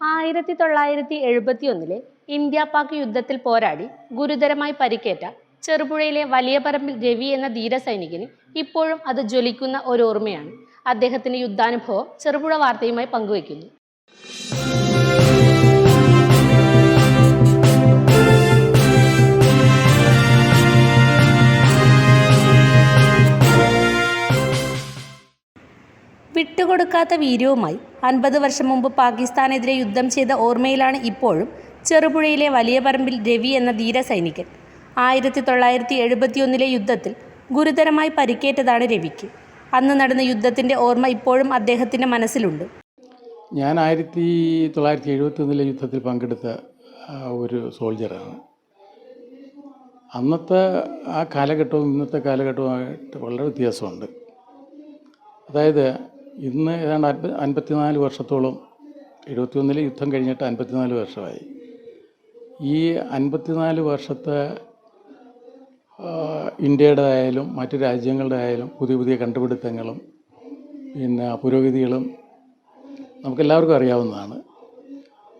ആയിരത്തി തൊള്ളായിരത്തി എഴുപത്തി ഒന്നിലെ ഇന്ത്യ പാക് യുദ്ധത്തിൽ പോരാടി ഗുരുതരമായി പരിക്കേറ്റ ചെറുപുഴയിലെ വലിയ പറമ്പിൽ രവി എന്ന ധീര സൈനികന് ഇപ്പോഴും അത് ജ്വലിക്കുന്ന ഒരു ഓർമ്മയാണ്. അദ്ദേഹത്തിന്റെ യുദ്ധാനുഭവം ചെറുപുഴ വാർത്തയുമായി പങ്കുവയ്ക്കുന്നു. വിട്ടുകൊടുക്കാത്ത വീര്യവുമായി അൻപത് വർഷം മുമ്പ് പാകിസ്ഥാനെതിരെ യുദ്ധം ചെയ്ത ഓർമ്മയിലാണ് ഇപ്പോഴും ചെറുപുഴയിലെ വലിയ പറമ്പിൽ രവി എന്ന ധീര സൈനികൻ. ആയിരത്തി തൊള്ളായിരത്തി എഴുപത്തിയൊന്നിലെ യുദ്ധത്തിൽ ഗുരുതരമായി പരിക്കേറ്റതാണ് രവിക്ക്. അന്ന് നടന്ന യുദ്ധത്തിന്റെ ഓർമ്മ ഇപ്പോഴും അദ്ദേഹത്തിന്റെ മനസ്സിലുണ്ട്. ഞാൻ ആയിരത്തി തൊള്ളായിരത്തി എഴുപത്തിയൊന്നിലെ യുദ്ധത്തിൽ പങ്കെടുത്ത ഒരു സോൾജറാണ്. അന്നത്തെ ആ കാലഘട്ടവും ഇന്നത്തെ കാലഘട്ടവുമായിട്ട് വളരെ വ്യത്യാസമുണ്ട്. അതായത് ഇന്ന് ഏതാണ്ട് അൻപ അൻപത്തിനാല് വർഷത്തോളം എഴുപത്തിയൊന്നിലെ യുദ്ധം കഴിഞ്ഞിട്ട് അൻപത്തിനാല് വർഷമായി. ഈ അൻപത്തിനാല് വർഷത്തെ ഇന്ത്യയുടെ ഇന്ത്യയുടേതായാലും മറ്റു രാജ്യങ്ങളുടെ ആയാലും പുതിയ പുതിയ കണ്ടുപിടുത്തങ്ങളും പിന്നെ പുരോഗതികളും നമുക്കെല്ലാവർക്കും അറിയാവുന്നതാണ്.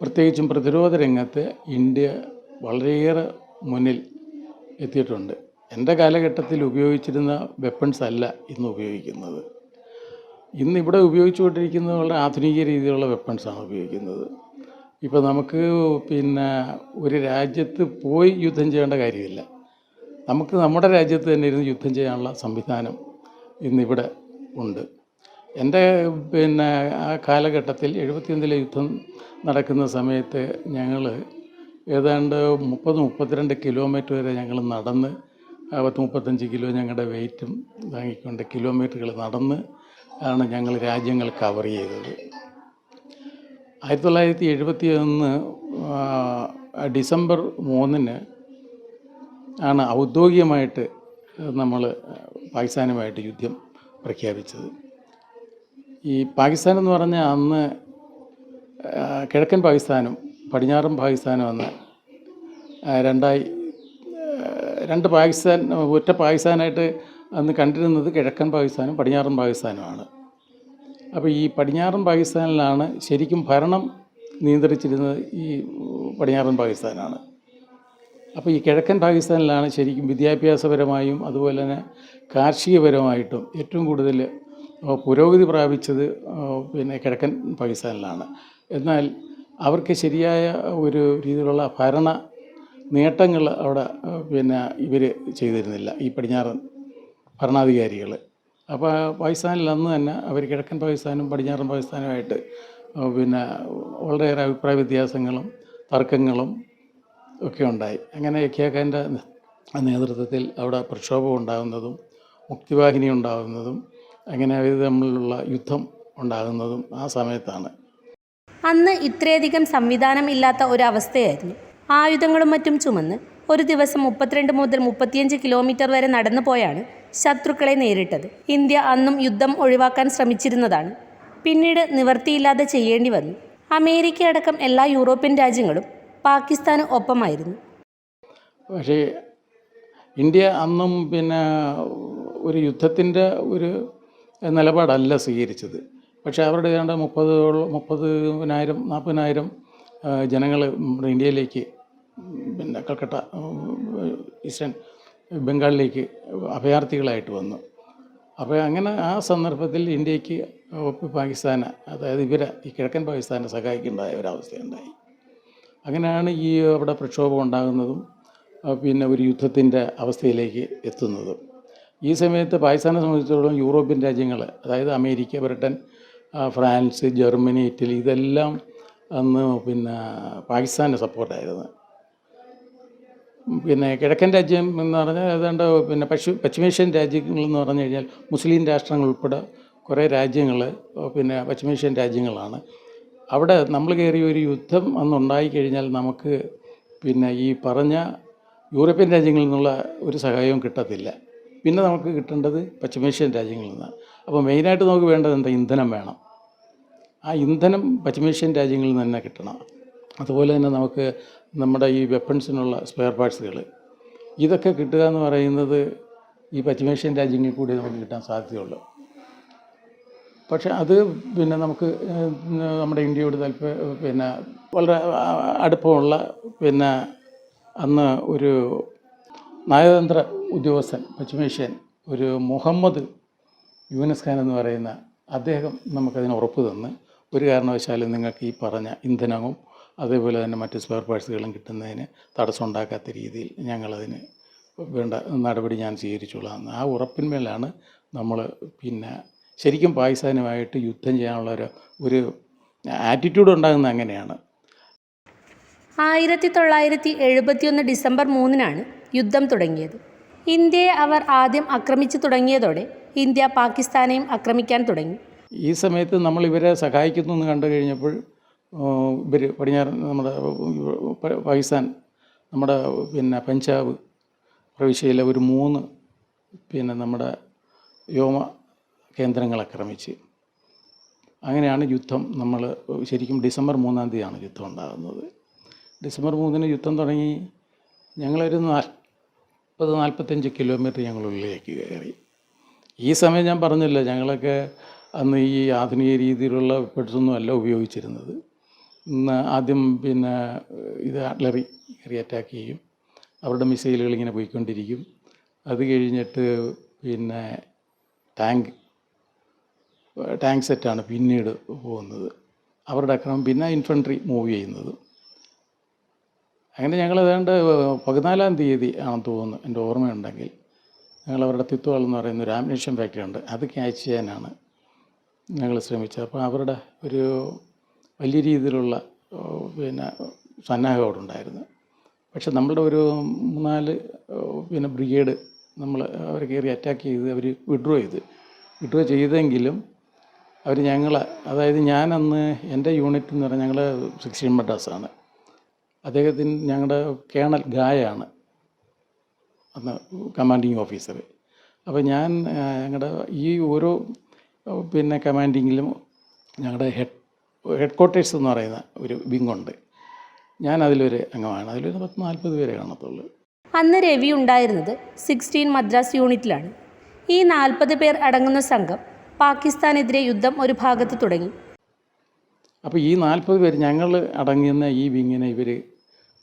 പ്രത്യേകിച്ചും പ്രതിരോധ രംഗത്ത് ഇന്ത്യ വളരെയേറെ മുന്നിൽ എത്തിയിട്ടുണ്ട്. എന്റെ കാലഘട്ടത്തിൽ ഉപയോഗിച്ചിരുന്ന വെപ്പൺസ് അല്ല ഇന്ന് ഉപയോഗിക്കുന്നത്. ഇന്ന് ഇവിടെ ഉപയോഗിച്ചുകൊണ്ടിരിക്കുന്നത് വളരെ ആധുനിക രീതിയിലുള്ള വെപ്പൺസാണ് ഉപയോഗിക്കുന്നത്. ഇപ്പോൾ നമുക്ക് പിന്നെ ഒരു രാജ്യത്ത് പോയി യുദ്ധം ചെയ്യേണ്ട കാര്യമില്ല. നമുക്ക് നമ്മുടെ രാജ്യത്ത് തന്നെ ഇരുന്ന് യുദ്ധം ചെയ്യാനുള്ള സംവിധാനം ഇന്നിവിടെ ഉണ്ട്. എന്റെ പിന്നെ ആ കാലഘട്ടത്തിൽ എഴുപത്തിയൊന്നിലെ യുദ്ധം നടക്കുന്ന സമയത്ത് ഞങ്ങൾ ഏതാണ്ട് മുപ്പത് മുപ്പത്തിരണ്ട് കിലോമീറ്റർ വരെ ഞങ്ങൾ നടന്ന് പത്ത് മുപ്പത്തഞ്ച് കിലോ ഞങ്ങളുടെ വെയിറ്റും താങ്ങിക്കൊണ്ട് കിലോമീറ്ററുകൾ നടന്ന് ആണ് ഞങ്ങൾ രാജ്യങ്ങൾ കവർ ചെയ്തത്. ആയിരത്തി തൊള്ളായിരത്തി എഴുപത്തി ഒന്ന് ഡിസംബർ മൂന്നിന് ആണ് ഔദ്യോഗികമായിട്ട് നമ്മൾ പാകിസ്ഥാനുമായിട്ട് യുദ്ധം പ്രഖ്യാപിച്ചത്. ഈ പാകിസ്ഥാൻ എന്ന് പറഞ്ഞാൽ അന്ന് കിഴക്കൻ പാകിസ്ഥാനും പടിഞ്ഞാറൻ പാകിസ്ഥാനും അന്ന് രണ്ടായി രണ്ട് പാകിസ്ഥാൻ ഒറ്റ പാകിസ്ഥാനായിട്ട് അന്ന് കണ്ടിരുന്നത് കിഴക്കൻ പാകിസ്ഥാനും പടിഞ്ഞാറൻ പാകിസ്ഥാനുമാണ്. അപ്പോൾ ഈ പടിഞ്ഞാറൻ പാകിസ്ഥാനിലാണ് ശരിക്കും ഭരണം നിയന്ത്രിച്ചിരുന്നത് ഈ പടിഞ്ഞാറൻ പാകിസ്ഥാനാണ്. അപ്പോൾ ഈ കിഴക്കൻ പാകിസ്ഥാനിലാണ് ശരിക്കും വിദ്യാഭ്യാസപരമായും അതുപോലെ തന്നെ കാർഷികപരമായിട്ടും ഏറ്റവും കൂടുതൽ പുരോഗതി പ്രാപിച്ചത് പിന്നെ കിഴക്കൻ പാകിസ്ഥാനിലാണ്. എന്നാൽ അവർക്ക് ശരിയായ ഒരു രീതിയിലുള്ള ഭരണ നേട്ടങ്ങൾ അവിടെ പിന്നെ ഇവർ ചെയ്തിരുന്നില്ല ഈ പടിഞ്ഞാറൻ ഭരണാധികാരികൾ. അപ്പോൾ പാകിസ്ഥാനിൽ അന്ന് തന്നെ അവർ കിഴക്കൻ പാകിസ്ഥാനും പടിഞ്ഞാറൻ പാകിസ്ഥാനുമായിട്ട് പിന്നെ വളരെയേറെ അഭിപ്രായ വ്യത്യാസങ്ങളും തർക്കങ്ങളും ഒക്കെ ഉണ്ടായി. അങ്ങനെ യഖ്യാഖാന്റെ നേതൃത്വത്തിൽ അവിടെ പ്രക്ഷോഭം ഉണ്ടാകുന്നതും മുക്തിവാഹിനി ഉണ്ടാകുന്നതും അങ്ങനെ അവർ തമ്മിലുള്ള യുദ്ധം ഉണ്ടാകുന്നതും ആ സമയത്താണ്. അന്ന് ഇത്രയധികം സംവിധാനം ഇല്ലാത്ത ഒരവസ്ഥയായിരുന്നു. ആയുധങ്ങളും മറ്റും ചുമന്ന് ഒരു ദിവസം മുപ്പത്തിരണ്ട് മുതൽ മുപ്പത്തിയഞ്ച് കിലോമീറ്റർ വരെ നടന്നു പോയാണ് ശത്രുക്കളെ നേരിട്ടത്. ഇന്ത്യ അന്നും യുദ്ധം ഒഴിവാക്കാൻ ശ്രമിച്ചിരുന്നതാണ്. പിന്നീട് നിവർത്തിയില്ലാതെ ചെയ്യേണ്ടി വന്നു. അമേരിക്ക അടക്കം എല്ലാ യൂറോപ്യൻ രാജ്യങ്ങളും പാകിസ്ഥാന് ഒപ്പമായിരുന്നു. പക്ഷേ ഇന്ത്യ അന്നും പിന്നെ ഒരു യുദ്ധത്തിന്റെ ഒരു നിലപാടല്ല സ്വീകരിച്ചത്. പക്ഷേ അവരുടെ ഏതാണ്ട് മുപ്പതോളം മുപ്പതിനായിരം നാൽപ്പതിനായിരം ജനങ്ങൾ നമ്മുടെ ഇന്ത്യയിലേക്ക് പിന്നെ കൽക്കട്ട ഈസ്റ്റേൺ ബംഗാളിലേക്ക് അഭയാർത്ഥികളായിട്ട് വന്നു. അപ്പോൾ അങ്ങനെ ആ സന്ദർഭത്തിൽ ഇന്ത്യയ്ക്ക് പാകിസ്ഥാന് അതായത് ഇവരെ ഈ കിഴക്കൻ പാകിസ്ഥാനെ സഹായിക്കേണ്ടതായ ഒരവസ്ഥയുണ്ടായി അങ്ങനെയാണ് ഈ അവിടെ പ്രക്ഷോഭം ഉണ്ടാകുന്നതും പിന്നെ ഒരു യുദ്ധത്തിന്റെ അവസ്ഥയിലേക്ക് എത്തുന്നതും. ഈ സമയത്ത് പാകിസ്ഥാനെ സംബന്ധിച്ചിടത്തോളം യൂറോപ്യൻ രാജ്യങ്ങൾ അതായത് America Britain France Germany Italy ഇതെല്ലാം അന്ന് പിന്നെ പാകിസ്ഥാന്റെ സപ്പോർട്ടായിരുന്നു. പിന്നെ കിഴക്കൻ രാജ്യം എന്ന് പറഞ്ഞാൽ ഏതാണ്ട് പിന്നെ പശ്ചി പശ്ചിമേഷ്യൻ രാജ്യങ്ങൾ എന്ന് പറഞ്ഞു കഴിഞ്ഞാൽ മുസ്ലിം രാഷ്ട്രങ്ങൾ ഉൾപ്പെടെ കുറേ രാജ്യങ്ങൾ പിന്നെ പശ്ചിമേഷ്യൻ രാജ്യങ്ങളാണ്. അവിടെ നമ്മൾ കയറിയ ഒരു യുദ്ധം അന്നുണ്ടായി കഴിഞ്ഞാൽ നമുക്ക് പിന്നെ ഈ പറഞ്ഞ യൂറോപ്യൻ രാജ്യങ്ങളിൽ നിന്നുള്ള ഒരു സഹായവും കിട്ടത്തില്ല. പിന്നെ നമുക്ക് കിട്ടേണ്ടത് പശ്ചിമേഷ്യൻ രാജ്യങ്ങളിൽ നിന്ന് അപ്പോൾ മെയിനായിട്ട് നമുക്ക് വേണ്ടത് എന്താ? ഇന്ധനം വേണം. ആ ഇന്ധനം പശ്ചിമേഷ്യൻ രാജ്യങ്ങളിൽ നിന്ന് തന്നെ കിട്ടണം. അതുപോലെ തന്നെ നമുക്ക് നമ്മുടെ ഈ വെപ്പൺസിനുള്ള സ്പെയർ പാർട്സുകൾ ഇതൊക്കെ കിട്ടുക എന്ന് പറയുന്നത് ഈ പശ്ചിമേഷ്യൻ രാജ്യങ്ങളിൽ കൂടി നമുക്ക് കിട്ടാൻ സാധ്യതയുള്ളൂ. പക്ഷെ അത് പിന്നെ നമുക്ക് നമ്മുടെ ഇന്ത്യയോട് താല്പര്യം പിന്നെ വളരെ അടുപ്പമുള്ള പിന്നെ അന്ന് ഒരു നയതന്ത്ര ഉദ്യോഗസ്ഥൻ പശ്ചിമേഷ്യൻ ഒരു മുഹമ്മദ് യൂനസ് ഖാൻ എന്ന് പറയുന്ന അദ്ദേഹം നമുക്കതിന് ഉറപ്പ് തന്ന് ഒരു കാരണവശാലും നിങ്ങൾക്ക് ഈ പറഞ്ഞ ഇന്ധനവും അതേപോലെ തന്നെ മറ്റ് സ്പെയർ പാർട്സുകളും കിട്ടുന്നതിന് തടസ്സം ഉണ്ടാക്കാത്ത രീതിയിൽ ഞങ്ങളതിന് വേണ്ട നടപടി ഞാൻ സ്വീകരിച്ചോളാം ആ ഉറപ്പിന്മേലാണ് നമ്മൾ പിന്നെ ശരിക്കും പാകിസ്ഥാനുമായിട്ട് യുദ്ധം ചെയ്യാനുള്ള ഒരു ഒരു ആറ്റിറ്റ്യൂഡ് ഉണ്ടാകുന്നത് അങ്ങനെയാണ്. ആയിരത്തി തൊള്ളായിരത്തി എഴുപത്തിയൊന്ന് ഡിസംബർ മൂന്നിനാണ് യുദ്ധം തുടങ്ങിയത്. ഇന്ത്യയെ അവർ ആദ്യം ആക്രമിച്ചു തുടങ്ങിയതോടെ ഇന്ത്യ പാകിസ്ഥാനെയും ആക്രമിക്കാൻ തുടങ്ങി. ഈ സമയത്ത് നമ്മൾ ഇവരെ സഹായിക്കുന്നു എന്ന് കണ്ടു കഴിഞ്ഞപ്പോൾ ഇവർ പടിഞ്ഞാറൻ നമ്മുടെ പാകിസ്ഥാൻ നമ്മുടെ പിന്നെ പഞ്ചാബ് പ്രവിശ്യയിലെ ഒരു മൂന്ന് പിന്നെ നമ്മുടെ വ്യോമ കേന്ദ്രങ്ങൾ ആക്രമിച്ച് അങ്ങനെയാണ് യുദ്ധം നമ്മൾ ശരിക്കും ഡിസംബർ മൂന്നാം തീയതിയാണ് യുദ്ധം ഉണ്ടാകുന്നത്. ഡിസംബർ മൂന്നിന് യുദ്ധം തുടങ്ങി ഞങ്ങളൊരു നാൽപ്പത് നാൽപ്പത്തഞ്ച് കിലോമീറ്റർ ഞങ്ങൾ ഉള്ളിലേക്ക് കയറി. ഈ സമയം ഞാൻ പറഞ്ഞില്ല ഞങ്ങളൊക്കെ അന്ന് ഈ ആധുനിക രീതിയിലുള്ള വെപ്പൺസൊന്നും അല്ല ഉപയോഗിച്ചിരുന്നത്. ആദ്യം പിന്നെ ഇത് ആട്ലറി കയറി അറ്റാക്ക് ചെയ്യും. അവരുടെ മിസൈലുകൾ ഇങ്ങനെ പോയിക്കൊണ്ടിരിക്കും. അത് കഴിഞ്ഞിട്ട് പിന്നെ ടാങ്ക് ടാങ്ക് സെറ്റാണ് പിന്നീട് പോകുന്നത്. അവരുടെ അക്രമം പിന്നെ ഇൻഫൻട്രി മൂവ് ചെയ്യുന്നത്. അങ്ങനെ ഞങ്ങൾ ഏതാണ്ട് പതിനാലാം തീയതി ആണെന്ന് തോന്നുന്നു എന്റെ ഓർമ്മയുണ്ടെങ്കിൽ. ഞങ്ങൾ അവരുടെ തിത്തുവാൾ എന്ന് പറയുന്ന ഒരു ആംബുലേഷൻ ഫാക്ടറി ഉണ്ട്. അത് ക്യാച്ച് ചെയ്യാനാണ് ഞങ്ങൾ ശ്രമിച്ചത്. അപ്പോൾ അവരുടെ ഒരു വലിയ രീതിയിലുള്ള പിന്നെ സന്നാഹം അവിടെ ഉണ്ടായിരുന്നു. പക്ഷെ നമ്മളുടെ ഒരു മൂന്നാൽ പിന്നെ ബ്രിഗേഡ് നമ്മൾ അവർ കയറി അറ്റാക്ക് ചെയ്ത് അവർ വിഡ്രോ ചെയ്ത്. വിഡ്രോ ചെയ്തെങ്കിലും അവർ ഞങ്ങളെ അതായത് ഞാനന്ന് എന്റെ യൂണിറ്റ് എന്ന് പറഞ്ഞാൽ ഞങ്ങൾ സിക്സ്റ്റീൻ ആണ്. അദ്ദേഹത്തിന് ഞങ്ങളുടെ കേണൽ ഗായാണ് അന്ന് കമാൻഡിങ് ഓഫീസർ അപ്പോൾ ഞാൻ ഞങ്ങളുടെ ഈ ഓരോ പിന്നെ കമാൻഡിങ്ങിലും ഞങ്ങളുടെ ഹെഡ് ഹെഡ് ക്വാർട്ടേഴ്സ് എന്ന് പറയുന്ന ഒരു വിങ്ങുണ്ട്. ഞാൻ അതിലൊരു അംഗമാണ്. അതിലൊരു പത്ത് നാൽപ്പത് പേരെ കാണത്തുള്ളൂ. അന്ന് രവി ഉണ്ടായിരുന്നത് സിക്സ്റ്റീൻ മദ്രാസ് യൂണിറ്റിലാണ്. ഈ നാൽപ്പത് പേർ അടങ്ങുന്ന സംഘം പാകിസ്ഥാനെതിരെ യുദ്ധം ഒരു ഭാഗത്ത് തുടങ്ങി. അപ്പോൾ ഈ നാൽപ്പത് പേർ ഞങ്ങൾ അടങ്ങുന്ന ഈ വിങ്ങിനെ ഇവർ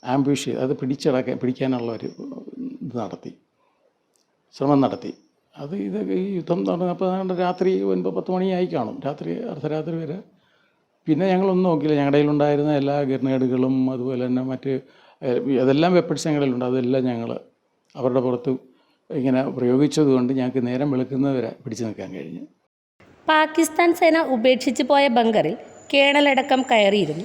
ആംബുഷ് ചെയ്ത് അത് പിടിച്ചടക്കാൻ പിടിക്കാനുള്ള ഒരു ഇത് നടത്തി. ശ്രമം നടത്തി. അത് ഇത് ഈ യുദ്ധം തുടങ്ങുന്നപ്പോൾ രാത്രി ഒൻപത് പത്ത് മണിയായി കാണും. രാത്രി അർദ്ധരാത്രി വരെ പിന്നെ ഞങ്ങളൊന്നും നോക്കിയില്ല. ഞങ്ങളുടെ കയ്യിലുണ്ടായിരുന്ന എല്ലാ ഗ്രനേഡുകളും അതുപോലെ തന്നെ മറ്റ് അതെല്ലാം വെപ്പൺസ് ഞങ്ങളുടെ കയ്യിലുണ്ട്. അതെല്ലാം ഞങ്ങൾ അവരുടെ പുറത്ത് ഇങ്ങനെ പ്രയോഗിച്ചതുകൊണ്ട് ഞങ്ങൾക്ക് നേരം വെളുക്കുന്നവരെ പിടിച്ചു നിൽക്കാൻ കഴിഞ്ഞു. പാകിസ്ഥാൻ സേന ഉപേക്ഷിച്ചു പോയ ബങ്കറിൽ കേണലടക്കം കയറിയിരുന്നു.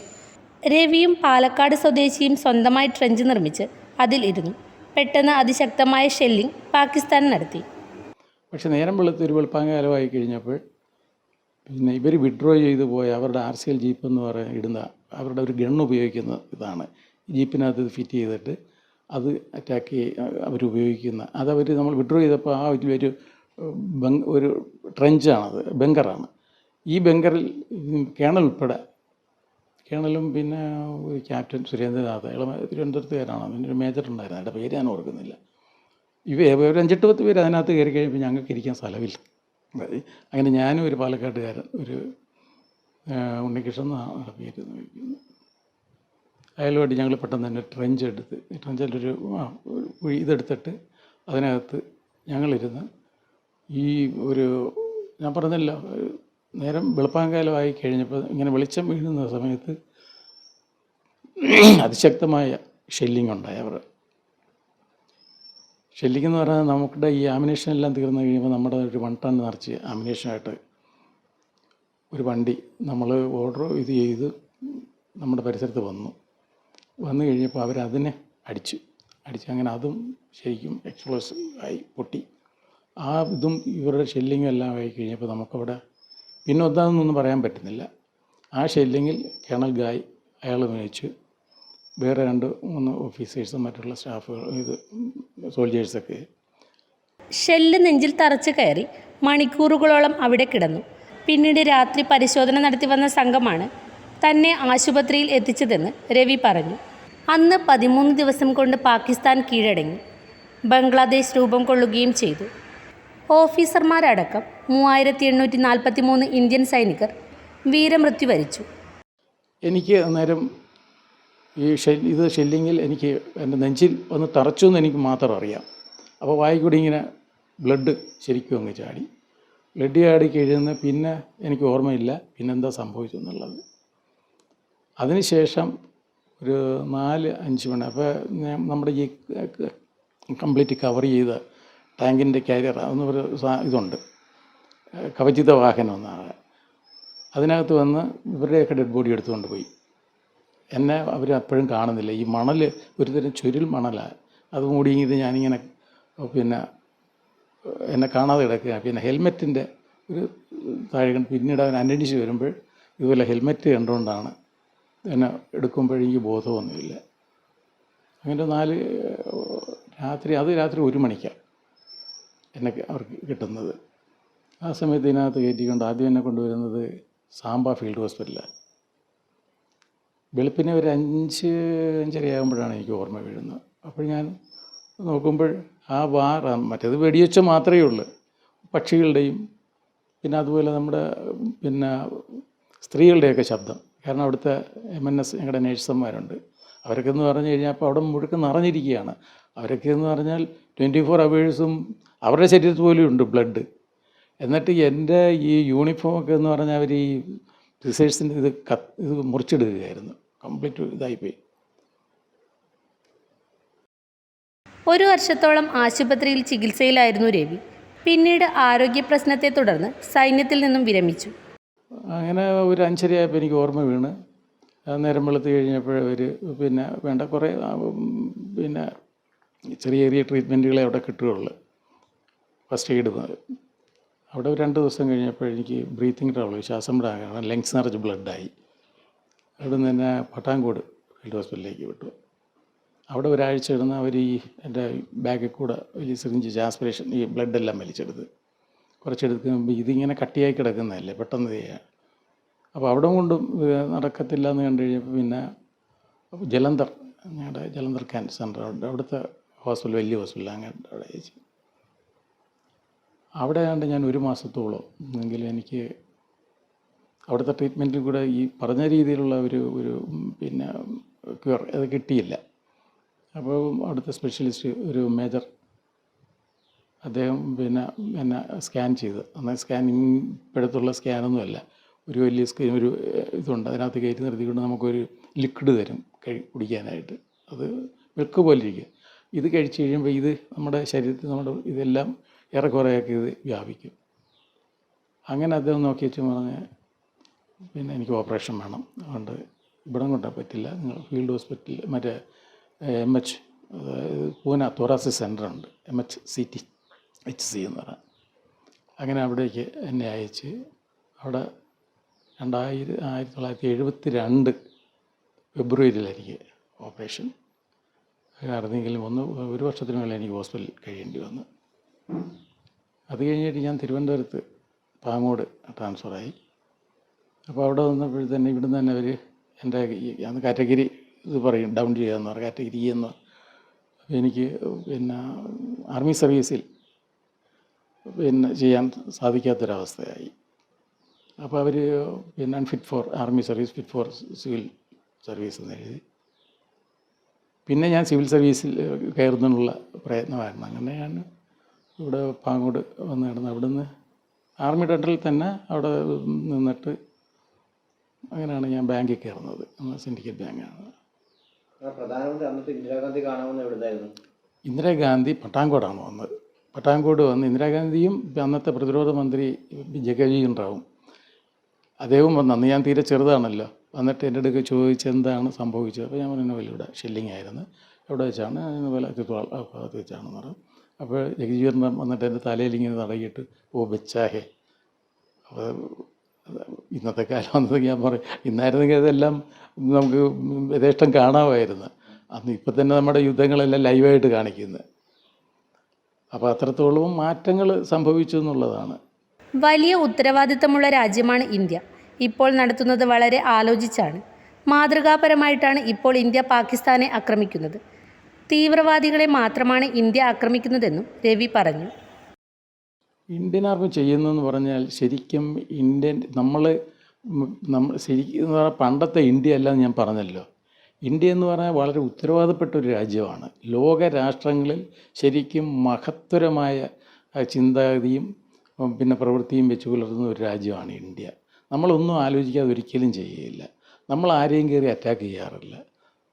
രവിയും പാലക്കാട് സ്വദേശിയും സ്വന്തമായി ട്രെഞ്ച് നിർമ്മിച്ച് അതിൽ ഇരുന്നു പെട്ടെന്ന് അതിശക്തമായ ഷെല്ലിംഗ് പാകിസ്ഥാൻ നടത്തി. പക്ഷെ നേരം വെളുത്ത് ഒരു വെളുപ്പാങ്കാലമായി കഴിഞ്ഞപ്പോൾ പിന്നെ ഇവർ വിഡ്രോ ചെയ്ത് പോയ അവരുടെ ആർ സി എൽ ജീപ്പ് എന്ന് പറയുന്ന ഇടുന്ന അവരുടെ ഒരു ഗൺ ഉപയോഗിക്കുന്ന ഇതാണ്. ജീപ്പിനകത്ത് ഇത് ഫിറ്റ് ചെയ്തിട്ട് അത് അറ്റാക്ക് അവർ ഉപയോഗിക്കുന്ന. അതവർ നമ്മൾ വിഡ്രോ ചെയ്തപ്പോൾ ആ ഒരു ബങ് ഒരു ട്രെഞ്ചാണത് ബങ്കറാണ്. ഈ ബങ്കറിൽ കേണൽ ഉൾപ്പെടെ കേണലും പിന്നെ ഒരു ക്യാപ്റ്റൻ സുരേന്ദ്രനാഥ് അയാൾ തിരുവനന്തപുരത്തുകാരാണ്. അതിന്റെ ഒരു മേജർ ഉണ്ടായിരുന്നു അയാളുടെ പേര് ഞാൻ ഓർക്കുന്നില്ല. ഇവ ഒരു അഞ്ചെട്ട് പത്ത് പേര് അതിനകത്ത് കയറി കഴിയുമ്പോൾ ഞങ്ങൾക്ക് ഇരിക്കാൻ സ്ഥലമില്ല. അതെ. അങ്ങനെ ഞാനും ഒരു പാലക്കാട്ടുകാരൻ ഒരു ഉണ്ണികൃഷ്ണൻ എന്നാണ് പേര് അയാളുമായിട്ട് ഞങ്ങൾ പെട്ടെന്ന് തന്നെ ട്രെഞ്ച് എടുത്ത് ട്രെഞ്ചിന്റെ ഒരു ഇതെടുത്തിട്ട് അതിനകത്ത് ഞങ്ങളിരുന്ന് ഈ ഒരു ഞാൻ പറഞ്ഞില്ല നേരം വെളുപ്പാങ്കാലമായി കഴിഞ്ഞപ്പോൾ ഇങ്ങനെ വെളിച്ചം വീഴുന്ന സമയത്ത് അതിശക്തമായ ഷെല്ലിംഗ് ഉണ്ടായി അവർ ഷെല്ലിംഗ് എന്ന് പറഞ്ഞാൽ നമ്മുടെ ഈ ആമിനേഷൻ എല്ലാം തീർന്നു കഴിയുമ്പോൾ നമ്മുടെ ഒരു വൺ ടൺ നിറച്ച് ആമിനേഷനായിട്ട് ഒരു വണ്ടി നമ്മൾ ഓർഡർ ഇത് ചെയ്ത് നമ്മുടെ പരിസരത്ത് വന്നു. വന്നു കഴിഞ്ഞപ്പോൾ അവരതിനെ അടിച്ചു. അടിച്ച് അങ്ങനെ അതും ശരിക്കും എക്സ്പ്ലോസ് ആയി പൊട്ടി. ആ ഇതും ഇവരുടെ ഷെല്ലിങ്ങും എല്ലാം ആയി കഴിഞ്ഞപ്പോൾ നമുക്കവിടെ പിന്നെ ഒന്നാമതൊന്നും പറയാൻ പറ്റുന്നില്ല. ആ ഷെല്ലിങ്ങിൽ കേണൽ ഗായ് അയാൾ മരിച്ചു. വേറെ രണ്ട് മൂന്ന് ഓഫീസേഴ്സും മറ്റുള്ള സ്റ്റാഫുകൾ ഇത് സോൾജേഴ്സൊക്കെ ഷെല്ല് നെഞ്ചിൽ തറച്ച് കയറി മണിക്കൂറുകളോളം അവിടെ കിടന്നു. പിന്നീട് രാത്രി പരിശോധന നടത്തി വന്ന സംഘമാണ് തന്നെ ആശുപത്രിയിൽ എത്തിച്ചതെന്ന് രവി പറഞ്ഞു. അന്ന് പതിമൂന്ന് ദിവസം കൊണ്ട് പാകിസ്ഥാൻ കീഴടങ്ങി. ബംഗ്ലാദേശ് രൂപം കൊള്ളുകയും ചെയ്തു. ഓഫീസർമാരടക്കം മൂവായിരത്തി എണ്ണൂറ്റി നാൽപ്പത്തി മൂന്ന് ഇന്ത്യൻ സൈനികർ വീരമൃത്യു വരിച്ചു എനിക്ക് അന്നേരം ഈ ഷെൽ ഇത് ഷെല്ലിങ്ങിൽ എനിക്ക് എന്റെ നെഞ്ചിൽ ഒന്ന് തറച്ചു എന്ന് എനിക്ക് മാത്രം അറിയാം. അപ്പോൾ വായിക്കൂടി ഇങ്ങനെ ബ്ലഡ് ശരിക്കും അങ്ങ് ചാടി. ബ്ലഡ് ചാടി കഴിയുന്ന പിന്നെ എനിക്ക് ഓർമ്മയില്ല പിന്നെന്താ സംഭവിച്ചു എന്നുള്ളത്. അതിനുശേഷം ഒരു നാല് അഞ്ച് മണി അപ്പോൾ ഞാൻ നമ്മുടെ ഈ കംപ്ലീറ്റ് കവർ ചെയ്ത ടാങ്കിന്റെ കാരിയർ അതൊന്നും ഒരു ഇതുണ്ട്. കവചിത വാഹനം എന്നാണ്. അതിനകത്ത് വന്ന് ഇവരുടെയൊക്കെ ഡെഡ് ബോഡി എടുത്തുകൊണ്ട് പോയി. എന്നെ അവർ അപ്പോഴും കാണുന്നില്ല. ഈ മണൽ ഒരുതരം ചുരുൾ മണലാണ് അത് മൂടിയത് ഞാനിങ്ങനെ പിന്നെ എന്നെ കാണാതെ കിടക്കുക. പിന്നെ ഹെൽമെറ്റിന്റെ ഒരു താഴെ പിന്നീട് അവൻ അന്വേഷിച്ച് വരുമ്പോൾ ഇതുപോലെ ഹെൽമെറ്റ് കണ്ടുകൊണ്ടാണ് എന്നെ എടുക്കുമ്പോൾ എനിക്ക് ബോധമൊന്നുമില്ല. അങ്ങനെ നാല് രാത്രി അത് രാത്രി ഒരു മണിക്കാണ് എന്നെ അവർക്ക് കിട്ടുന്നത്. ആ സമയത്ത് ഇതിനകത്ത് കയറ്റിക്കൊണ്ട് ആദ്യം എന്നെ കൊണ്ടുവരുന്നത് സാമ്പ ഫീൽഡ് ഹോസ്പിറ്റലാണ് വെളുപ്പിനെ ഒരു അഞ്ച് അഞ്ചരയാകുമ്പോഴാണ് എനിക്ക് ഓർമ്മ വീഴുന്നത്. അപ്പോൾ ഞാൻ നോക്കുമ്പോൾ ആ വാർ മറ്റേത് വെടിവെച്ച മാത്രമേ ഉള്ളൂ. പക്ഷികളുടെയും പിന്നെ അതുപോലെ നമ്മുടെ പിന്നെ സ്ത്രീകളുടെയൊക്കെ ശബ്ദം. കാരണം അവിടുത്തെ എം എൻ എസ് ഞങ്ങളുടെ നേഴ്സന്മാരുണ്ട്. അവരൊക്കെ എന്ന് പറഞ്ഞു കഴിഞ്ഞാൽ അപ്പോൾ അവിടെ മുഴുക്ക് നിറഞ്ഞിരിക്കുകയാണ്. അവരൊക്കെ എന്ന് പറഞ്ഞാൽ ട്വന്റി ഫോർ അവേഴ്സും അവരുടെ ശരീരത്തിൽ പോലും ഉണ്ട് ബ്ലഡ്. എന്നിട്ട് എന്റെ ഈ യൂണിഫോമൊക്കെ എന്ന് പറഞ്ഞാൽ അവർ ഈ റിസേഴ്സിന്റെ ഇത് കത്ത് ഇത് മുറിച്ചെടുക്കുകയായിരുന്നു. കംപ്ലീറ്റ് ഇതായിപ്പോയി. ഒരു വർഷത്തോളം ആശുപത്രിയിൽ ചികിത്സയിലായിരുന്നു രവി. പിന്നീട് ആരോഗ്യ പ്രശ്നത്തെ തുടർന്ന് സൈന്യത്തിൽ നിന്നും വിരമിച്ചു. അങ്ങനെ ഒരു അഞ്ചരയായപ്പോൾ എനിക്ക് ഓർമ്മ വീണ്. നേരം വെളുത്ത് കഴിഞ്ഞപ്പോൾ അവർ പിന്നെ വേണ്ട കുറേ പിന്നെ ചെറിയ ചെറിയ ട്രീറ്റ്മെന്റുകളെ അവിടെ കിട്ടുകയുള്ളു. ഫസ്റ്റ് എയ്ഡ് അവിടെ രണ്ട് ദിവസം കഴിഞ്ഞപ്പോൾ എനിക്ക് ബ്രീത്തിങ് ട്രബിൾ ശ്വാസം വിടാൻ ലങ്സ് നിറച്ച് ബ്ലഡായി അവിടെ നിന്ന് തന്നെ പട്ടാങ്കോട് ഫീൽഡ് ഹോസ്പിറ്റലിലേക്ക് വിട്ടു. അവിടെ ഒരാഴ്ച ഇടുന്ന അവർ ഈ എന്റെ ബാഗിൽ കൂടെ വലിയ സിറിഞ്ച് ജാസ്പിറേഷൻ ഈ ബ്ലഡെല്ലാം വലിച്ചെടുത്ത്. കുറച്ചെടുക്കുമ്പോൾ ഇതിങ്ങനെ കട്ടിയായി കിടക്കുന്നതല്ലേ പെട്ടെന്ന് ചെയ്യുക അപ്പോൾ അവിടെ കൊണ്ടും നടക്കത്തില്ല എന്ന് കണ്ടു കഴിഞ്ഞപ്പോൾ പിന്നെ ജലന്ധർ ഞങ്ങളുടെ ജലന്ധർ ക്യാൻസർ സെന്റർ അവിടെ അവിടുത്തെ ഹോസ്പിറ്റൽ വലിയ ഹോസ്പിറ്റലാണ് അവിടെ അയച്ചു അവിടെ ആണ്ട് ഞാൻ ഒരു മാസത്തോളം എങ്കിൽ എനിക്ക് അവിടുത്തെ ട്രീറ്റ്മെന്റിൽ കൂടെ ഈ പറഞ്ഞ രീതിയിലുള്ള ഒരു ഒരു പിന്നെ ക്യൂർ അത് കിട്ടിയില്ല. അപ്പോൾ അവിടുത്തെ സ്പെഷ്യലിസ്റ്റ് ഒരു മേജർ അദ്ദേഹം പിന്നെ എന്നെ സ്കാൻ ചെയ്ത്. അന്ന് സ്കാനിങ് ഇപ്പോഴത്തുള്ള സ്കാനൊന്നുമല്ല ഒരു വലിയ സ്ക്രീൻ ഒരു ഇതുണ്ട്. അതിനകത്ത് കയറ്റി നിർത്തിക്കൊണ്ട് നമുക്കൊരു ലിക്വിഡ് തരും കഴി കുടിക്കാനായിട്ട്. അത് മിൽക്ക് പോലെ ഇരിക്കുക ഇത് കഴിച്ച് കഴിയുമ്പോൾ ഇത് നമ്മുടെ ശരീരത്തിൽ നമ്മുടെ ഇതെല്ലാം ഏറെക്കുറെയൊക്കെ ഇത് വ്യാപിക്കും. അങ്ങനെ അദ്ദേഹം നോക്കി വെച്ച് പറഞ്ഞ് പിന്നെ എനിക്ക് ഓപ്പറേഷൻ വേണം. അതുകൊണ്ട് ഇവിടെ കൊണ്ടാൽ പറ്റില്ല. നിങ്ങൾ ഫീൽഡ് ഹോസ്പിറ്റലിൽ മറ്റേ M H Pune thoracic centre ഉണ്ട്. M H C T H C എന്ന് പറയാം അങ്ങനെ അവിടേക്ക് എന്നെ അയച്ച്. അവിടെ രണ്ടായിര ആയിരത്തി തൊള്ളായിരത്തി എഴുപത്തി രണ്ട് ഫെബ്രുവരിയിലായിരിക്കും ഓപ്പറേഷൻ. നടന്നെങ്കിലും ഒന്ന് ഒരു വർഷത്തിന് മേലെ എനിക്ക് ഹോസ്പിറ്റലിൽ കഴിയേണ്ടി വന്നു. അത് കഴിഞ്ഞിട്ട് ഞാൻ തിരുവനന്തപുരത്ത് പാങ്ങോട് ട്രാൻസ്ഫറായി. അപ്പോൾ അവിടെ വന്നപ്പോഴത്തന്നെ ഇവിടുന്ന് തന്നെ അവർ എന്റെ അന്ന് കാറ്റഗറി ഇത് പറയും ഡൗൺ ചെയ്യാമെന്ന് പറയും കാറ്റഗറി എന്ന് എനിക്ക് പിന്നെ ആർമി സർവീസിൽ പിന്നെ ചെയ്യാൻ സാധിക്കാത്തൊരവസ്ഥയായി. അപ്പോൾ അവർ പിന്നെ unfit for army service fit for civil service എന്ന് എഴുതി. പിന്നെ ഞാൻ സിവിൽ സർവീസിൽ കയറുന്നതിനുള്ള പ്രയത്നമായിരുന്നു. അങ്ങനെ ഞാൻ ഇവിടെ പാങ്ങോട് വന്ന് കിടന്ന് അവിടുന്ന് ആർമി ടെൻഡറിൽ തന്നെ അവിടെ നിന്നിട്ട് അങ്ങനെയാണ് ഞാൻ ബാങ്കിൽ കയറുന്നത്. സിൻഡിക്കേറ്റ് ബാങ്കാണ്. പ്രധാനമന്ത്രി അന്നത്തെ ഇന്ദിരാഗാന്ധി കാണാമെന്ന് എവിടുന്നായിരുന്നു? ഇന്ദിരാഗാന്ധി പട്ടാങ്കോടാണ് വന്നത്. പട്ടാങ്കോട് വന്ന് ഇന്ദിരാഗാന്ധിയും അന്നത്തെ പ്രതിരോധ മന്ത്രി ജഗജീവൻ റാവും അദ്ദേഹവും വന്ന് അന്ന് ഞാൻ തീരെ ചെറുതാണല്ലോ. വന്നിട്ട് എന്റെ അടുക്ക് ചോദിച്ച് എന്താണ് സംഭവിച്ചത്? അപ്പോൾ ഞാൻ പറഞ്ഞു വലിയ ഇവിടെ ഷെല്ലിംഗ് ആയിരുന്നു. എവിടെ വെച്ചാണ്? ഇതുപോലെ തിരുവാൾ വെച്ചാണെന്ന് പറഞ്ഞു അപ്പോൾ ജഗജീവൻ വന്നിട്ട് എന്റെ തലയിൽ ഇങ്ങനെ തടകിയിട്ട് ഓ വെച്ചാഹേ അപ്പോൾ ഇന്നത്തെ കാലം വന്നത് ഞാൻ പറയും ഇന്നായിരുന്നെങ്കിൽ അതെല്ലാം നമുക്ക് യഥേഷ്ടം കാണാമായിരുന്നു. അന്ന് ഇപ്പം തന്നെ നമ്മുടെ യുദ്ധങ്ങളെല്ലാം ലൈവായിട്ട് കാണിക്കുന്നത് അപ്പോൾ അത്രത്തോളം മാറ്റങ്ങൾ സംഭവിച്ചു എന്നുള്ളതാണ്. വലിയ ഉത്തരവാദിത്തമുള്ള രാജ്യമാണ് ഇന്ത്യ. ഇപ്പോൾ നടത്തുന്നത് വളരെ ആലോചിച്ചാണ്. മാതൃകാപരമായിട്ടാണ് ഇപ്പോൾ ഇന്ത്യ പാകിസ്ഥാനെ ആക്രമിക്കുന്നത്. തീവ്രവാദികളെ മാത്രമാണ് ഇന്ത്യ ആക്രമിക്കുന്നതെന്നും രവി പറഞ്ഞു. ഇന്ത്യൻ ആർമി ചെയ്യുന്നതെന്ന് പറഞ്ഞാൽ ശരിക്കും ഇന്ത്യൻ നമ്മൾ നമ്മൾ ശരിക്കും പണ്ടത്തെ ഇന്ത്യ അല്ല ഞാൻ പറഞ്ഞല്ലോ. ഇന്ത്യ എന്ന് പറഞ്ഞാൽ വളരെ ഉത്തരവാദപ്പെട്ട ഒരു രാജ്യമാണ്. ലോക രാഷ്ട്രങ്ങളിൽ ശരിക്കും മഹത്തരമായ ചിന്താഗതിയും പിന്നെ പ്രവൃത്തിയും വെച്ച് പുലർത്തുന്ന ഒരു രാജ്യമാണ് ഇന്ത്യ. നമ്മളൊന്നും ആലോചിക്കാതെ ഒരിക്കലും ചെയ്യുകയില്ല നമ്മൾ ആരെയും കയറി അറ്റാക്ക് ചെയ്യാറില്ല.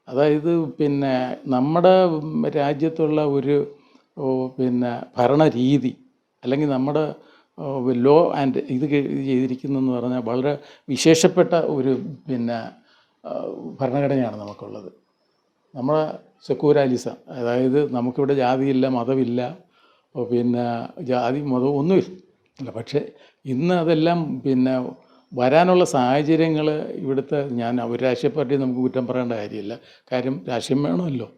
അതായത് പിന്നെ നമ്മുടെ രാജ്യത്തുള്ള ഒരു പിന്നെ ഭരണരീതി അല്ലെങ്കിൽ നമ്മുടെ ലോ ആൻഡ് ഇത് ചെയ്തിരിക്കുന്നതെന്ന് പറഞ്ഞാൽ വളരെ വിശേഷപ്പെട്ട ഒരു പിന്നെ ഭരണഘടനയാണ് നമുക്കുള്ളത്. നമ്മുടെ സെക്യൂരാലിസം അതായത് നമുക്കിവിടെ ജാതിയില്ല മതമില്ല പിന്നെ ജാതി മതവും ഒന്നുമില്ല. പക്ഷേ ഇന്ന് അതെല്ലാം പിന്നെ വരാനുള്ള സാഹചര്യങ്ങൾ ഇവിടുത്തെ ഞാൻ ഒരു രാഷ്ട്രീയ പാർട്ടി നമുക്ക് കുറ്റം പറയേണ്ട കാര്യമില്ല. കാര്യം രാഷ്ട്രീയം വേണമല്ലോ.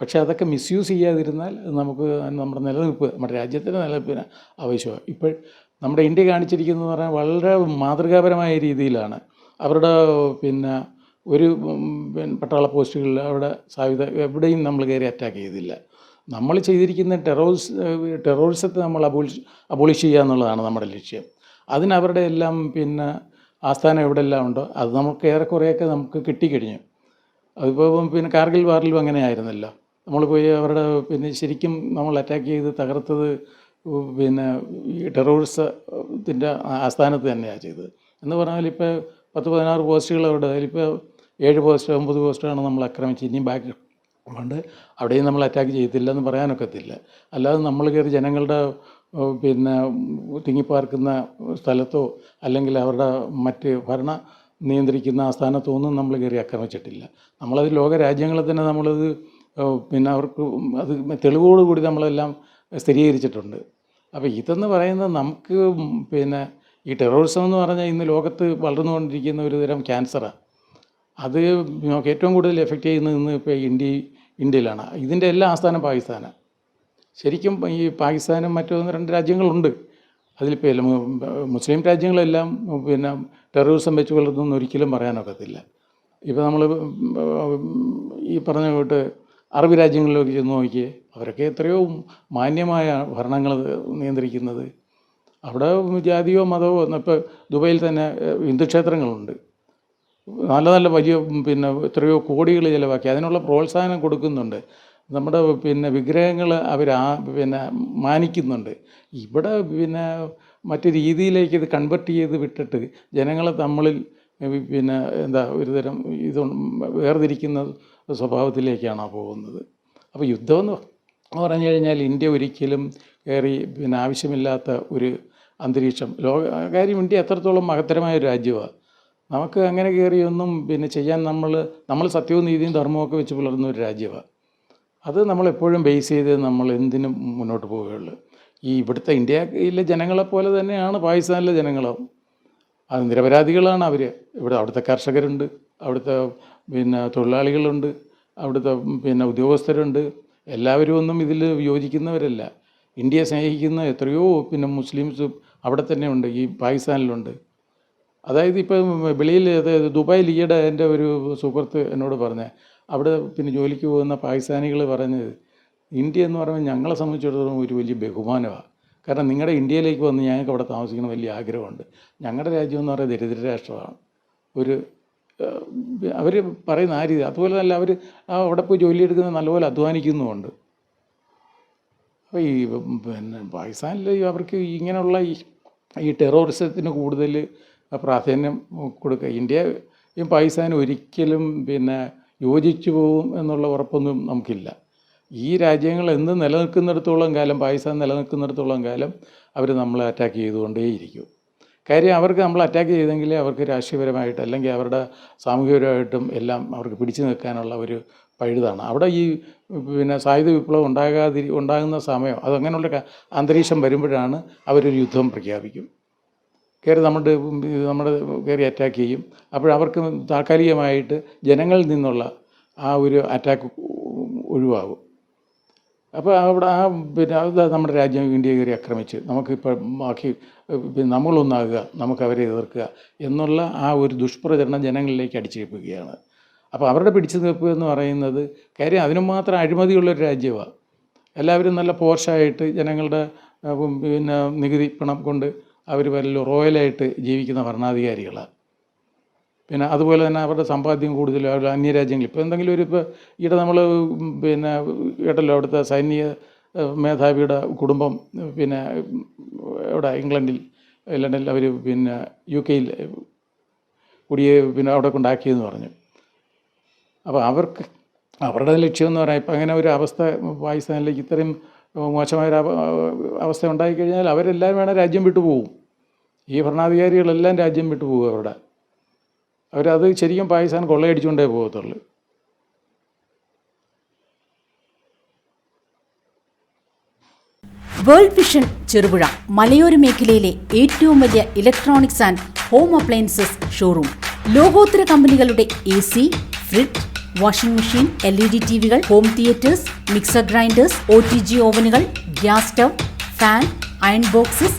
പക്ഷേ അതൊക്കെ മിസ്യൂസ് ചെയ്യാതിരുന്നാൽ നമുക്ക് നമ്മുടെ നിലനിൽപ്പ് നമ്മുടെ രാജ്യത്തിന്റെ നിലനിൽപ്പിന് ആവശ്യമാണ്. ഇപ്പോൾ നമ്മുടെ ഇന്ത്യ കാണിച്ചിരിക്കുന്നത് പറഞ്ഞാൽ വളരെ മാതൃകാപരമായ രീതിയിലാണ്. അവരുടെ പിന്നെ ഒരു പട്ടാള പോസ്റ്റുകളിൽ അവിടെ സായുധ എവിടെയും നമ്മൾ കയറി അറ്റാക്ക് ചെയ്തില്ല. നമ്മൾ ചെയ്തിരിക്കുന്ന ടെറോറിസ് ടെററിസത്തെ നമ്മൾ അബോളിഷ് അബോളിഷ് ചെയ്യുക എന്നുള്ളതാണ് നമ്മുടെ ലക്ഷ്യം. അതിന് അവരുടെ എല്ലാം പിന്നെ ആസ്ഥാനം എവിടെയെല്ലാം ഉണ്ടോ അത് നമുക്ക് ഏറെക്കുറെയൊക്കെ നമുക്ക് കിട്ടിക്കഴിഞ്ഞു. അതിപ്പോൾ പിന്നെ കാർഗിൽ വാറിലും അങ്ങനെ ആയിരുന്നില്ല നമ്മൾ പോയി അവരുടെ പിന്നെ ശരിക്കും നമ്മൾ അറ്റാക്ക് ചെയ്ത് തകർത്തത് പിന്നെ ഈ ടെററിസത്തിന്റെ ആസ്ഥാനത്ത് തന്നെയാണ് ചെയ്തത്. എന്ന് പറഞ്ഞാൽ ഇപ്പോൾ പത്ത് പതിനാറ് പോസ്റ്റുകൾ അവിടെ അതിലിപ്പോൾ ഏഴ് പോസ്റ്റ് ഒമ്പത് പോസ്റ്റാണ് നമ്മൾ ആക്രമിച്ച് ഇനിയും ബാക്കി ഉണ്ട്. അവിടെയും നമ്മൾ അറ്റാക്ക് ചെയ്തില്ലെന്ന് പറയാനൊക്കത്തില്ല. അല്ലാതെ നമ്മൾ കയറി ജനങ്ങളുടെ പിന്നെ തിങ്ങിപ്പാർക്കുന്ന സ്ഥലത്തോ അല്ലെങ്കിൽ അവരുടെ മറ്റ് ഭരണ നിയന്ത്രിക്കുന്ന ആസ്ഥാനത്തോ ഒന്നും നമ്മൾ കയറി ആക്രമിച്ചിട്ടില്ല. നമ്മളത് ലോക രാജ്യങ്ങളെ തന്നെ നമ്മളത് പിന്നെ അവർക്ക് അത് തെളിവോടുകൂടി നമ്മളെല്ലാം സ്ഥിരീകരിച്ചിട്ടുണ്ട്. അപ്പോൾ ഇതെന്ന് പറയുന്നത് നമുക്ക് പിന്നെ ഈ ടെററിസം എന്ന് പറഞ്ഞാൽ ഇന്ന് ലോകത്ത് വളർന്നുകൊണ്ടിരിക്കുന്ന ഒരു തരം ക്യാൻസറാണ് അത് നമുക്ക് ഏറ്റവും കൂടുതൽ എഫക്റ്റ് ചെയ്യുന്നത് ഇന്ന് ഇപ്പോൾ ഇന്ത്യ ഇന്ത്യയിലാണ്. ഇതിന്റെ എല്ലാ ആസ്ഥാനം പാകിസ്ഥാനാണ് ശരിക്കും ഈ പാകിസ്ഥാനും മറ്റൊന്ന് രണ്ട് രാജ്യങ്ങളുണ്ട്. അതിലിപ്പോൾ എല്ലാം മുസ്ലിം രാജ്യങ്ങളെല്ലാം പിന്നെ ടെററിസം വെച്ച് പുലർത്തുന്ന ഒരിക്കലും പറയാനൊക്കത്തില്ല. ഇപ്പോൾ നമ്മൾ ഈ പറഞ്ഞ കൂട്ട് അറബ് രാജ്യങ്ങളിലേക്ക് ചെന്ന് നോക്കിയേ അവരൊക്കെ എത്രയോ മാന്യമായ ഭരണങ്ങൾ നിയന്ത്രിക്കുന്നത്. അവിടെ ജാതിയോ മതമോ ഇപ്പോൾ ദുബൈയിൽ തന്നെ ഹിന്ദുക്ഷേത്രങ്ങളുണ്ട് നല്ല നല്ല വലിയ പിന്നെ എത്രയോ കോടികൾ ചിലവാക്കി. അതിനുള്ള പ്രോത്സാഹനം കൊടുക്കുന്നുണ്ട്. നമ്മുടെ പിന്നെ വിഗ്രഹങ്ങൾ അവർ ആ പിന്നെ മാനിക്കുന്നുണ്ട്. ഇവിടെ പിന്നെ മറ്റു രീതിയിലേക്ക് ഇത് കൺവെർട്ട് ചെയ്ത് വിട്ടിട്ട് ജനങ്ങളെ തമ്മിൽ പിന്നെ എന്താ ഒരു തരം ഇത് വേർതിരിക്കുന്ന സ്വഭാവത്തിലേക്കാണ് പോകുന്നത്. അപ്പോൾ യുദ്ധമെന്ന് പറഞ്ഞു കഴിഞ്ഞാൽ ഇന്ത്യ ഒരിക്കലും കയറി പിന്നെ ആവശ്യമില്ലാത്ത ഒരു അന്തരീക്ഷം. ലോക കാര്യം ഇന്ത്യ എത്രത്തോളം മഹത്തരമായ ഒരു രാജ്യമാണ് നമുക്ക് അങ്ങനെ കയറിയൊന്നും പിന്നെ ചെയ്യാൻ നമ്മൾ നമ്മൾ സത്യവും നീതിയും ധർമ്മവും ഒക്കെ വെച്ച് പുലർന്ന ഒരു രാജ്യമാണ് അത് നമ്മളെപ്പോഴും ബേസ് ചെയ്ത് നമ്മൾ എന്തിനും മുന്നോട്ട് പോവുകയുള്ളൂ. ഈ ഇവിടുത്തെ ഇന്ത്യയിലെ ജനങ്ങളെപ്പോലെ തന്നെയാണ് പാകിസ്ഥാനിലെ ജനങ്ങളും. അത് നിരപരാധികളാണ് അവർ ഇവിടെ അവിടുത്തെ കർഷകരുണ്ട് അവിടുത്തെ പിന്നെ തൊഴിലാളികളുണ്ട് അവിടുത്തെ പിന്നെ ഉദ്യോഗസ്ഥരുണ്ട്. എല്ലാവരും ഒന്നും ഇതിൽ യോജിക്കുന്നവരല്ല. ഇന്ത്യയെ സ്നേഹിക്കുന്ന എത്രയോ പിന്നെ മുസ്ലിംസ് അവിടെ തന്നെ ഉണ്ട് ഈ പാകിസ്ഥാനിലുണ്ട്. അതായത് ഇപ്പം വെളിയിൽ അതായത് ദുബായിൽ ഈയിടെ എന്റെ ഒരു സുഹൃത്ത് എന്നോട് പറഞ്ഞ അവിടെ പിന്നെ ജോലിക്ക് പോകുന്ന പാകിസ്ഥാനികൾ പറഞ്ഞത് ഇന്ത്യ എന്ന് പറയുമ്പോൾ ഞങ്ങളെ സംബന്ധിച്ചിടത്തോളം ഒരു വലിയ ബഹുമാനമാണ്. കാരണം നിങ്ങളുടെ ഇന്ത്യയിലേക്ക് വന്ന് ഞങ്ങൾക്ക് അവിടെ താമസിക്കണം വലിയ ആഗ്രഹമുണ്ട്. ഞങ്ങളുടെ രാജ്യം എന്ന് പറയുന്നത് ദരിദ്ര രാഷ്ട്രമാണ്. ഒരു അവർ പറയുന്ന ആ രീതി അതുപോലെ തന്നെ അവർ അവിടെ പോയി ജോലി എടുക്കുന്നത് നല്ലപോലെ അധ്വാനിക്കുന്നുമുണ്ട്. അപ്പോൾ ഈ പിന്നെ പാകിസ്ഥാനിൽ അവർക്ക് ഇങ്ങനെയുള്ള ഈ ഈ ടെററിസത്തിന് കൂടുതൽ പ്രാധാന്യം കൊടുക്കുക ഇന്ത്യയും പാകിസ്ഥാനും ഒരിക്കലും പിന്നെ യോജിച്ചു പോകും എന്നുള്ള ഉറപ്പൊന്നും നമുക്കില്ല. ഈ രാജ്യങ്ങൾ എന്ന് നിലനിൽക്കുന്നിടത്തോളം കാലം പാകിസ്ഥാൻ നിലനിൽക്കുന്നിടത്തോളം കാലം അവർ നമ്മളെ അറ്റാക്ക് ചെയ്തുകൊണ്ടേയിരിക്കും കാര്യം അവർക്ക് നമ്മൾ അറ്റാക്ക് ചെയ്തെങ്കിൽ അവർക്ക് രാഷ്ട്രീയപരമായിട്ട് അല്ലെങ്കിൽ അവരുടെ സാമൂഹികപരമായിട്ടും എല്ലാം അവർക്ക് പിടിച്ചു നിൽക്കാനുള്ള ഒരു പഴുതാണ്. അവിടെ ഈ പിന്നെ സായുധ വിപ്ലവം ഉണ്ടാകാതി ഉണ്ടാകുന്ന സമയം അതങ്ങനെയുള്ള അന്തരീക്ഷം വരുമ്പോഴാണ് അവരൊരു യുദ്ധം പ്രഖ്യാപിക്കും. കയറി നമ്മുടെ നമ്മുടെ കയറി അറ്റാക്ക് ചെയ്യും. അപ്പോഴവർക്ക് താൽക്കാലികമായിട്ട് ജനങ്ങളിൽ നിന്നുള്ള ആ ഒരു അറ്റാക്ക് ഒഴിവാകും. അപ്പോൾ അവിടെ ആ പിന്നെ അത് നമ്മുടെ രാജ്യം ഇന്ത്യ കയറി ആക്രമിച്ച് നമുക്കിപ്പോൾ ബാക്കി നമ്മളൊന്നാകുക നമുക്ക് അവരെ എതിർക്കുക എന്നുള്ള ആ ഒരു ദുഷ്പ്രചരണം ജനങ്ങളിലേക്ക് അടിച്ചേൽപ്പിക്കുകയാണ് അപ്പോൾ അവരുടെ പിടിച്ചു നിൽപ്പ് എന്ന് പറയുന്നത് കാര്യം അതിനു മാത്രം അഴിമതിയുള്ളൊരു രാജ്യമാണ്. എല്ലാവരും നല്ല പോഷായിട്ട് ജനങ്ങളുടെ പിന്നെ നികുതി പണം കൊണ്ട് അവർ വലിയ റോയലായിട്ട് ജീവിക്കുന്ന ഭരണാധികാരികളാണ് പിന്നെ അതുപോലെ തന്നെ അവരുടെ സമ്പാദ്യം കൂടുതൽ അവരുടെ അന്യരാജ്യങ്ങളിൽ. ഇപ്പോൾ എന്തെങ്കിലും ഒരു ഇപ്പോൾ ഈയിടെ നമ്മൾ പിന്നെ കേട്ടല്ലോ അവിടുത്തെ സൈനിക മേധാവിയുടെ കുടുംബം പിന്നെ എവിടെ ഇംഗ്ലണ്ടിൽ ലണ്ടനിൽ അവർ പിന്നെ യു കെയിൽ കുടിയെ പിന്നെ അവിടെ കൊണ്ടാക്കിയെന്ന് പറഞ്ഞു. അപ്പോൾ അവർക്ക് അവരുടെ ലക്ഷ്യമെന്ന് പറയാം ഇപ്പം അങ്ങനെ ഒരു അവസ്ഥ പാകിസ്ഥാനിലേക്ക് ഇത്രയും മോശമായൊരു അവ- അവസ്ഥ ഉണ്ടായിക്കഴിഞ്ഞാൽ അവരെല്ലാവരും വേണേൽ രാജ്യം വിട്ടു പോകും ഈ ഭരണാധികാരികളെല്ലാം രാജ്യം വിട്ടു പോകും അവരുടെ. അവരത് ശരിക്കും പാകിസ്ഥാൻ കൊള്ളയടിച്ചുകൊണ്ടേ പോകത്തുള്ളൂ. വേൾഡ് വിഷൻ ചെറുപുഴ മലയോര മേഖലയിലെ ഏറ്റവും വലിയ electronics and home appliances showroom. ലോകോത്തര കമ്പനികളുടെ A C fridge washing machine L E D T വികൾ home theatres mixer grinders O T G ഓവനുകൾ gas stove fan iron boxes